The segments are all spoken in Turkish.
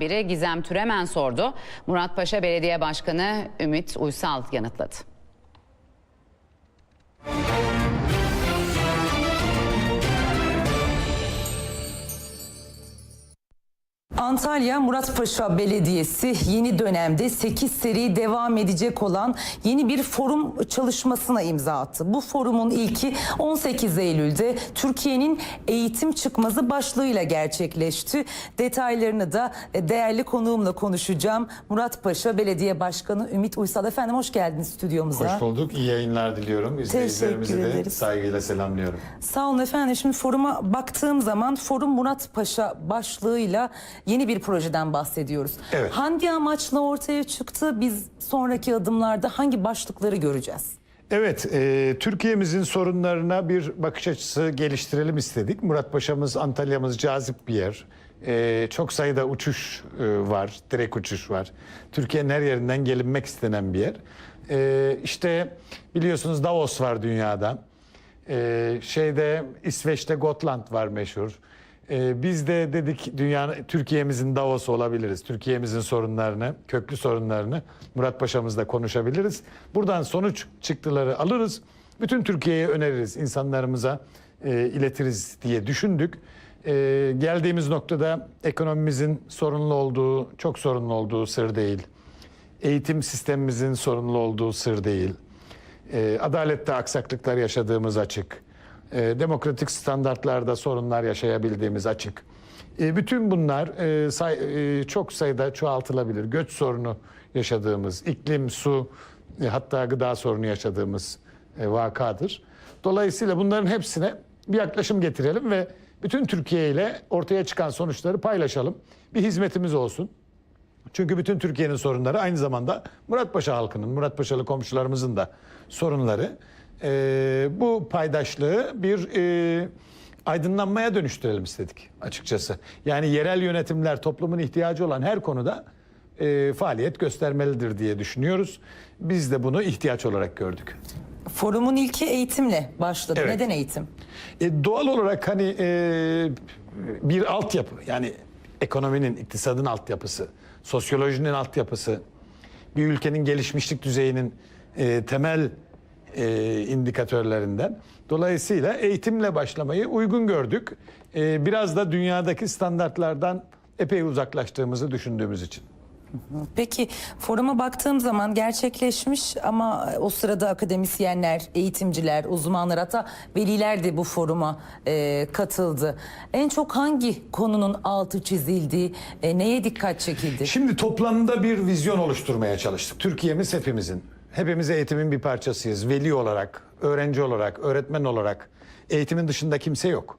Biri Gizem Türemen sordu. Muratpaşa Belediye Başkanı Ümit Uysal yanıtladı. Antalya Muratpaşa Belediyesi yeni dönemde 8 seri devam edecek olan yeni bir forum çalışmasına imza attı. Bu forumun ilki 18 Eylül'de Türkiye'nin eğitim çıkmazı başlığıyla gerçekleşti. Detaylarını da değerli konuğumla konuşacağım. Muratpaşa Belediye Başkanı Ümit Uysal. Efendim hoş geldiniz stüdyomuza. Hoş bulduk. İyi yayınlar diliyorum. İzleyicilerimizi de ederiz. saygıyla selamlıyorum. Sağ olun efendim. Şimdi foruma baktığım zaman Forum Murat Paşa başlığıyla yeni bir projeden bahsediyoruz. Evet. Hangi amaçla ortaya çıktı? Biz sonraki adımlarda hangi başlıkları göreceğiz? Evet, e, Türkiye'mizin sorunlarına bir bakış açısı geliştirelim istedik. Murat Paşa'mız, Antalya'mız cazip bir yer. E, çok sayıda uçuş e, var, direkt uçuş var. Türkiye'nin her yerinden gelinmek istenen bir yer. E, işte biliyorsunuz Davos var dünyada. E, şeyde İsveç'te Gotland var meşhur. Ee, biz de dedik dünya Türkiye'mizin Davos'u olabiliriz. Türkiye'mizin sorunlarını, köklü sorunlarını Murat Paşa'mızla konuşabiliriz. Buradan sonuç çıktıları alırız. Bütün Türkiye'ye öneririz, insanlarımıza e, iletiriz diye düşündük. E, geldiğimiz noktada ekonomimizin sorunlu olduğu, çok sorunlu olduğu sır değil. Eğitim sistemimizin sorunlu olduğu sır değil. E, adalette aksaklıklar yaşadığımız açık. E, demokratik standartlarda sorunlar yaşayabildiğimiz açık. E, bütün bunlar e, say- e, çok sayıda çoğaltılabilir. Göç sorunu yaşadığımız, iklim, su, e, hatta gıda sorunu yaşadığımız e, vakadır. Dolayısıyla bunların hepsine bir yaklaşım getirelim ve bütün Türkiye ile ortaya çıkan sonuçları paylaşalım. Bir hizmetimiz olsun. Çünkü bütün Türkiye'nin sorunları aynı zamanda Muratpaşa halkının, Muratpaşalı komşularımızın da sorunları. Ee, bu paydaşlığı bir e, aydınlanmaya dönüştürelim istedik açıkçası. Yani yerel yönetimler toplumun ihtiyacı olan her konuda e, faaliyet göstermelidir diye düşünüyoruz. Biz de bunu ihtiyaç olarak gördük. Forumun ilki eğitimle başladı. Evet. Neden eğitim? E, doğal olarak hani e, bir altyapı yani ekonominin, iktisadın altyapısı, sosyolojinin altyapısı, bir ülkenin gelişmişlik düzeyinin e, temel e, indikatörlerinden. Dolayısıyla eğitimle başlamayı uygun gördük. E, biraz da dünyadaki standartlardan epey uzaklaştığımızı düşündüğümüz için. Peki foruma baktığım zaman gerçekleşmiş ama o sırada akademisyenler, eğitimciler, uzmanlar hatta veliler de bu foruma e, katıldı. En çok hangi konunun altı çizildi, e, neye dikkat çekildi? Şimdi toplamda bir vizyon oluşturmaya çalıştık. Türkiye'miz hepimizin. Hepimiz eğitimin bir parçasıyız. Veli olarak, öğrenci olarak, öğretmen olarak eğitimin dışında kimse yok.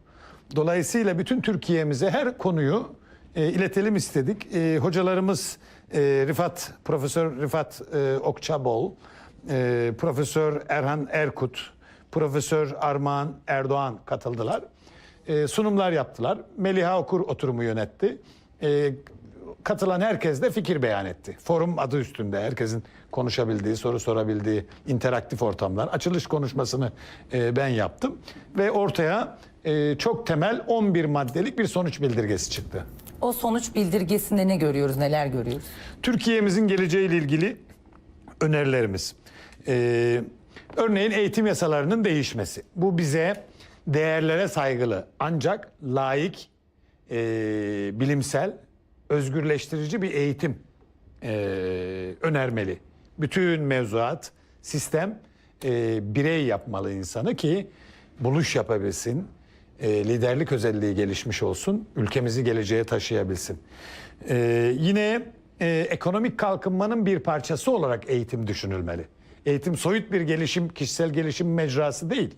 Dolayısıyla bütün Türkiye'mize her konuyu e, iletelim istedik. E, hocalarımız e, Rifat, Profesör Rifat e, Okçabol, e, Profesör Erhan Erkut, Profesör Armağan Erdoğan katıldılar. E, sunumlar yaptılar. Meliha Okur oturumu yönetti. E, katılan herkes de fikir beyan etti. Forum adı üstünde herkesin konuşabildiği, soru sorabildiği interaktif ortamlar. Açılış konuşmasını e, ben yaptım ve ortaya e, çok temel 11 maddelik bir sonuç bildirgesi çıktı. O sonuç bildirgesinde ne görüyoruz, neler görüyoruz? Türkiye'mizin geleceğiyle ilgili önerilerimiz. Ee, örneğin eğitim yasalarının değişmesi. Bu bize değerlere saygılı ancak layık, e, bilimsel, özgürleştirici bir eğitim e, önermeli. Bütün mevzuat, sistem e, birey yapmalı insanı ki buluş yapabilsin, e, liderlik özelliği gelişmiş olsun, ülkemizi geleceğe taşıyabilsin. E, yine e, ekonomik kalkınmanın bir parçası olarak eğitim düşünülmeli. Eğitim soyut bir gelişim, kişisel gelişim mecrası değil.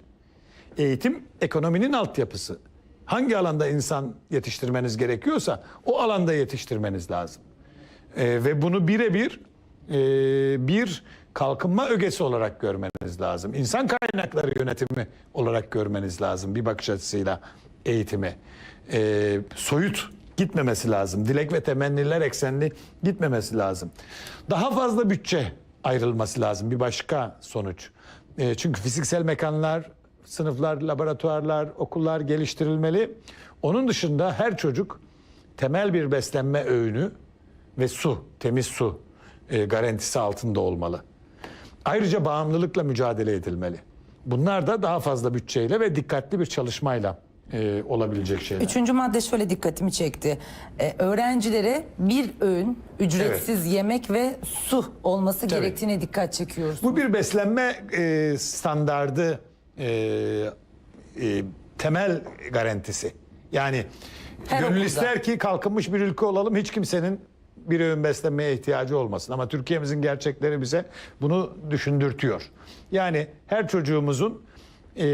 Eğitim ekonominin altyapısı. Hangi alanda insan yetiştirmeniz gerekiyorsa o alanda yetiştirmeniz lazım. E, ve bunu birebir e, bir kalkınma ögesi olarak görmeniz lazım. İnsan kaynakları yönetimi olarak görmeniz lazım bir bakış açısıyla eğitimi. E, soyut gitmemesi lazım. Dilek ve temenniler eksenli gitmemesi lazım. Daha fazla bütçe ayrılması lazım bir başka sonuç. E, çünkü fiziksel mekanlar, sınıflar, laboratuvarlar, okullar geliştirilmeli. Onun dışında her çocuk temel bir beslenme öğünü ve su, temiz su e, garantisi altında olmalı. Ayrıca bağımlılıkla mücadele edilmeli. Bunlar da daha fazla bütçeyle ve dikkatli bir çalışmayla e, olabilecek şeyler. Üçüncü madde şöyle dikkatimi çekti. Ee, öğrencilere bir öğün ücretsiz yemek ve su olması Tabii. gerektiğine dikkat çekiyoruz. Bu bir beslenme e, standardı e, e, temel garantisi. Yani Her gönül okulda. ister ki kalkınmış bir ülke olalım hiç kimsenin bir öğün beslenmeye ihtiyacı olmasın. Ama Türkiye'mizin gerçekleri bize bunu düşündürtüyor. Yani her çocuğumuzun e,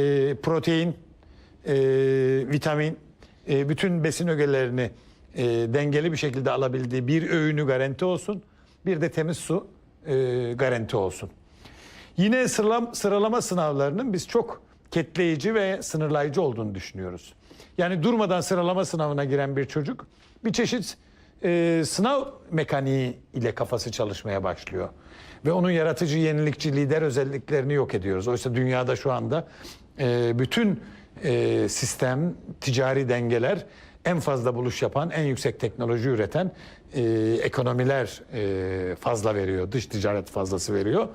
protein, e, vitamin, e, bütün besin ögelerini e, dengeli bir şekilde alabildiği bir öğünü garanti olsun. Bir de temiz su e, garanti olsun. Yine sıralam, sıralama sınavlarının biz çok ketleyici ve sınırlayıcı olduğunu düşünüyoruz. Yani durmadan sıralama sınavına giren bir çocuk bir çeşit e, sınav mekaniği ile kafası çalışmaya başlıyor. Ve onun yaratıcı, yenilikçi, lider özelliklerini yok ediyoruz. Oysa dünyada şu anda e, bütün e, sistem, ticari dengeler en fazla buluş yapan, en yüksek teknoloji üreten e, ekonomiler e, fazla veriyor. Dış ticaret fazlası veriyor.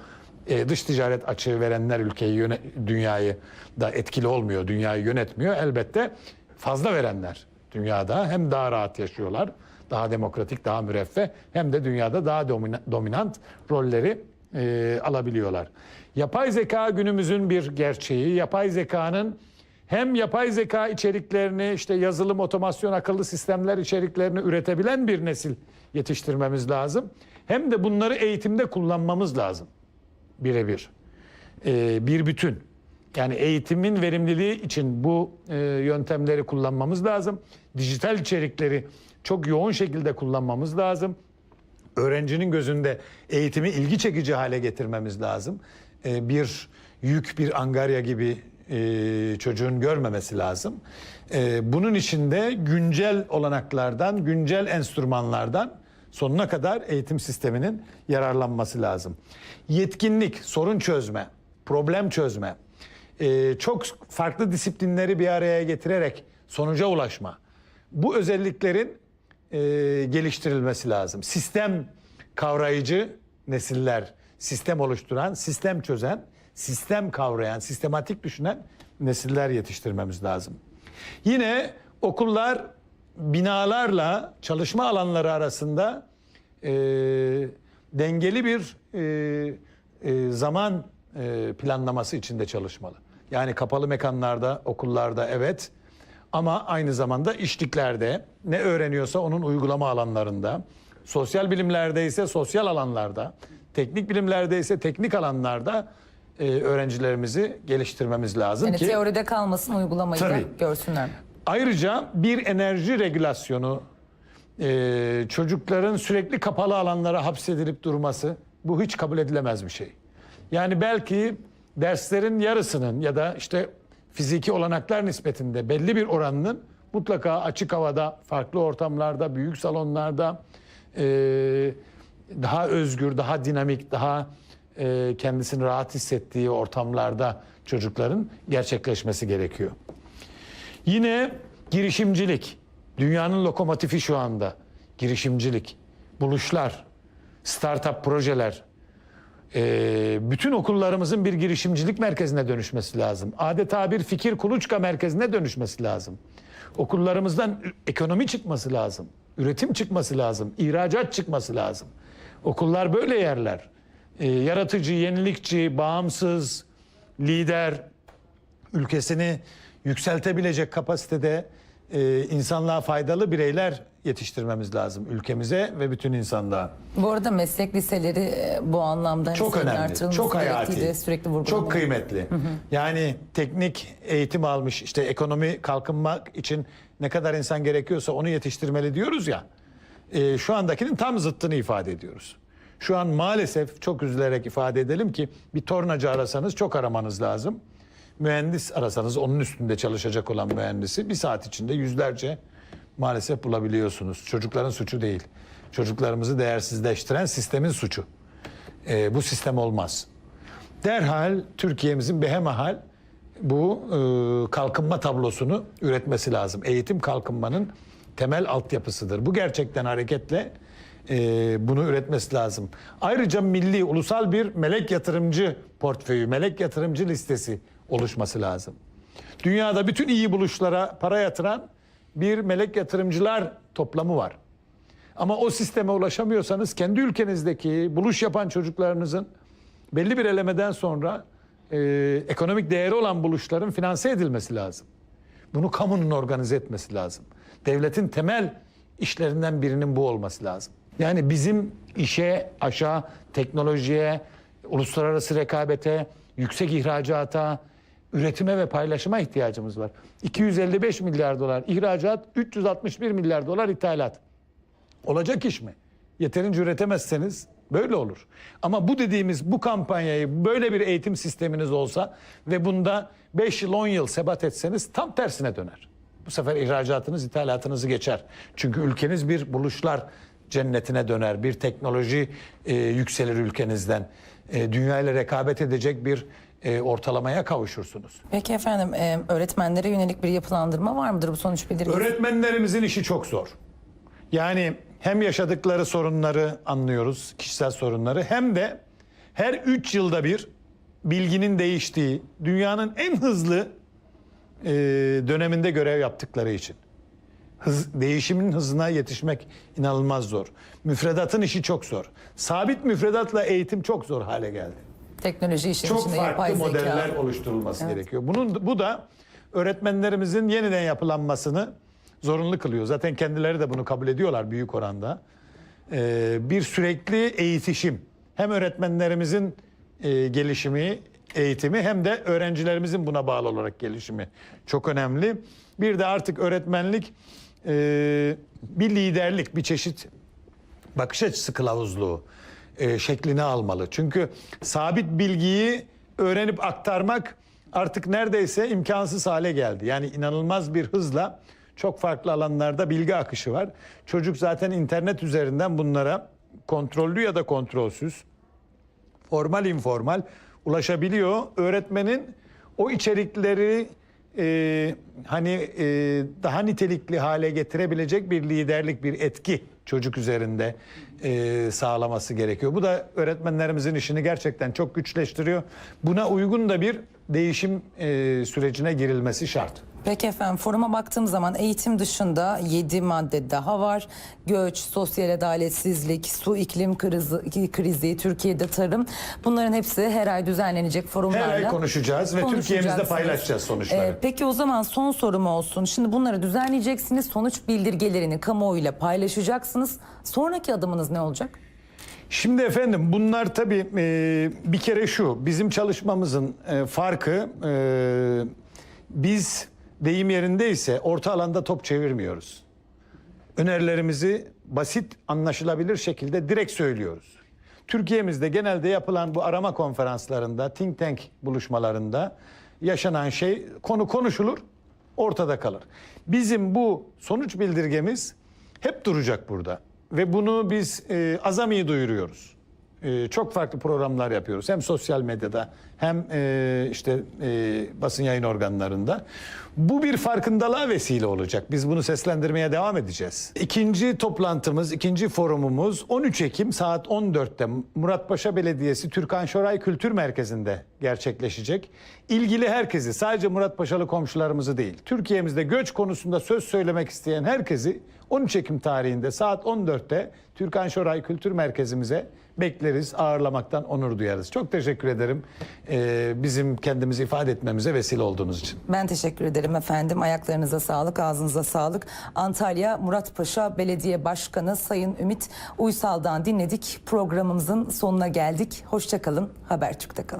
E, dış ticaret açığı verenler ülkeyi, yöne, dünyayı da etkili olmuyor, dünyayı yönetmiyor. Elbette fazla verenler dünyada hem daha rahat yaşıyorlar, daha demokratik, daha müreffeh hem de dünyada daha domina- dominant rolleri e, alabiliyorlar. Yapay zeka günümüzün bir gerçeği. Yapay zekanın hem yapay zeka içeriklerini işte yazılım, otomasyon, akıllı sistemler içeriklerini üretebilen bir nesil yetiştirmemiz lazım. Hem de bunları eğitimde kullanmamız lazım. Birebir. Ee, bir bütün. Yani eğitimin verimliliği için bu e, yöntemleri kullanmamız lazım. Dijital içerikleri çok yoğun şekilde kullanmamız lazım öğrencinin gözünde eğitimi ilgi çekici hale getirmemiz lazım. Ee, bir yük, bir angarya gibi e, çocuğun görmemesi lazım. Ee, bunun için de güncel olanaklardan, güncel enstrümanlardan sonuna kadar eğitim sisteminin yararlanması lazım. Yetkinlik, sorun çözme, problem çözme, e, çok farklı disiplinleri bir araya getirerek sonuca ulaşma. Bu özelliklerin e, geliştirilmesi lazım. Sistem kavrayıcı nesiller, sistem oluşturan, sistem çözen, sistem kavrayan, sistematik düşünen nesiller yetiştirmemiz lazım. Yine okullar binalarla çalışma alanları arasında e, dengeli bir e, e, zaman e, planlaması içinde çalışmalı. Yani kapalı mekanlarda, okullarda evet ama aynı zamanda işliklerde ne öğreniyorsa onun uygulama alanlarında, sosyal bilimlerde ise sosyal alanlarda, teknik bilimlerde ise teknik alanlarda e, öğrencilerimizi geliştirmemiz lazım Yani ki teoride kalmasın uygulamayı da Tabii. görsünler. Ayrıca bir enerji regülasyonu, e, çocukların sürekli kapalı alanlara hapsedilip durması bu hiç kabul edilemez bir şey. Yani belki derslerin yarısının ya da işte fiziki olanaklar nispetinde belli bir oranının mutlaka açık havada, farklı ortamlarda, büyük salonlarda e, daha özgür, daha dinamik, daha e, kendisini rahat hissettiği ortamlarda çocukların gerçekleşmesi gerekiyor. Yine girişimcilik. Dünyanın lokomotifi şu anda. Girişimcilik, buluşlar, startup projeler. Ee, bütün okullarımızın bir girişimcilik merkezine dönüşmesi lazım. Adeta bir fikir kuluçka merkezine dönüşmesi lazım. Okullarımızdan ekonomi çıkması lazım. Üretim çıkması lazım. ihracat çıkması lazım. Okullar böyle yerler. Ee, yaratıcı, yenilikçi, bağımsız, lider, ülkesini yükseltebilecek kapasitede e, insanlığa faydalı bireyler yetiştirmemiz lazım ülkemize ve bütün insanlığa. Bu arada meslek liseleri e, bu anlamda hani Çok önemli, çok hayati, sürekli çok kıymetli. Yani teknik eğitim almış, işte ekonomi kalkınmak için ne kadar insan gerekiyorsa onu yetiştirmeli diyoruz ya. e, şu andakinin tam zıttını ifade ediyoruz. Şu an maalesef çok üzülerek ifade edelim ki bir tornacı arasanız çok aramanız lazım. Mühendis arasanız onun üstünde çalışacak olan mühendisi bir saat içinde yüzlerce maalesef bulabiliyorsunuz. Çocukların suçu değil. Çocuklarımızı değersizleştiren sistemin suçu. E, bu sistem olmaz. Derhal Türkiye'mizin behemahal bu e, kalkınma tablosunu üretmesi lazım. Eğitim kalkınmanın temel altyapısıdır. Bu gerçekten hareketle e, bunu üretmesi lazım. Ayrıca milli, ulusal bir melek yatırımcı portföyü, melek yatırımcı listesi oluşması lazım. Dünyada bütün iyi buluşlara para yatıran bir melek yatırımcılar toplamı var. Ama o sisteme ulaşamıyorsanız kendi ülkenizdeki buluş yapan çocuklarınızın belli bir elemeden sonra e, ekonomik değeri olan buluşların finanse edilmesi lazım. Bunu kamunun organize etmesi lazım. Devletin temel işlerinden birinin bu olması lazım. Yani bizim işe, aşağı teknolojiye, uluslararası rekabete, yüksek ihracata, üretime ve paylaşıma ihtiyacımız var. 255 milyar dolar ihracat, 361 milyar dolar ithalat. Olacak iş mi? Yeterince üretemezseniz böyle olur. Ama bu dediğimiz bu kampanyayı böyle bir eğitim sisteminiz olsa ve bunda 5 yıl 10 yıl sebat etseniz tam tersine döner. Bu sefer ihracatınız ithalatınızı geçer. Çünkü ülkeniz bir buluşlar cennetine döner. Bir teknoloji e, yükselir ülkenizden. E, dünya ile rekabet edecek bir e, ortalamaya kavuşursunuz. Peki efendim e, öğretmenlere yönelik bir yapılandırma var mıdır bu sonuç bildirgesi? Öğretmenlerimizin işi çok zor. Yani hem yaşadıkları sorunları anlıyoruz, kişisel sorunları hem de her üç yılda bir bilginin değiştiği, dünyanın en hızlı e, döneminde görev yaptıkları için. Hız, değişimin hızına yetişmek inanılmaz zor. Müfredatın işi çok zor. Sabit müfredatla eğitim çok zor hale geldi Teknoloji işin çok içinde farklı yapay zeka. modeller oluşturulması gerekiyor. Bunun bu da öğretmenlerimizin yeniden yapılanmasını zorunlu kılıyor. Zaten kendileri de bunu kabul ediyorlar büyük oranda. Ee, bir sürekli eğitişim. Hem öğretmenlerimizin e, gelişimi, eğitimi hem de öğrencilerimizin buna bağlı olarak gelişimi çok önemli. Bir de artık öğretmenlik e, bir liderlik, bir çeşit bakış açısı kılavuzluğu e, şeklini almalı. Çünkü sabit bilgiyi öğrenip aktarmak artık neredeyse imkansız hale geldi. Yani inanılmaz bir hızla çok farklı alanlarda bilgi akışı var. Çocuk zaten internet üzerinden bunlara kontrollü ya da kontrolsüz formal informal ulaşabiliyor. Öğretmenin o içerikleri e, hani e, daha nitelikli hale getirebilecek bir liderlik, bir etki çocuk üzerinde e, sağlaması gerekiyor. Bu da öğretmenlerimizin işini gerçekten çok güçleştiriyor. Buna uygun da bir değişim e, sürecine girilmesi şart. Peki efendim foruma baktığım zaman eğitim dışında 7 madde daha var. Göç, sosyal adaletsizlik, su iklim krizi, krizi, Türkiye'de tarım. Bunların hepsi her ay düzenlenecek forumlarla. Her ay konuşacağız ve Türkiye'mizde paylaşacağız sonuçları. Ee, peki o zaman son sorum olsun. Şimdi bunları düzenleyeceksiniz. Sonuç bildirgelerini kamuoyuyla paylaşacaksınız. Sonraki adımınız ne olacak? Şimdi efendim bunlar tabii e, bir kere şu bizim çalışmamızın e, farkı e, biz deyim yerindeyse orta alanda top çevirmiyoruz. Önerilerimizi basit anlaşılabilir şekilde direkt söylüyoruz. Türkiye'mizde genelde yapılan bu arama konferanslarında, think tank buluşmalarında yaşanan şey konu konuşulur, ortada kalır. Bizim bu sonuç bildirgemiz hep duracak burada ve bunu biz e, azami duyuruyoruz. E, çok farklı programlar yapıyoruz. Hem sosyal medyada hem e, işte e, basın yayın organlarında. Bu bir farkındalığa vesile olacak. Biz bunu seslendirmeye devam edeceğiz. İkinci toplantımız, ikinci forumumuz 13 Ekim saat 14'te Muratpaşa Belediyesi Türkan Şoray Kültür Merkezi'nde gerçekleşecek. İlgili herkesi, sadece Muratpaşalı komşularımızı değil, Türkiye'mizde göç konusunda söz söylemek isteyen herkesi 13 Ekim tarihinde saat 14'te Türkan Şoray Kültür Merkezimize bekleriz, ağırlamaktan onur duyarız. Çok teşekkür ederim ee, bizim kendimizi ifade etmemize vesile olduğunuz için. Ben teşekkür ederim efendim. Ayaklarınıza sağlık, ağzınıza sağlık. Antalya Muratpaşa Belediye Başkanı Sayın Ümit Uysal'dan dinledik. Programımızın sonuna geldik. Hoşçakalın. Habertürk'te kalın.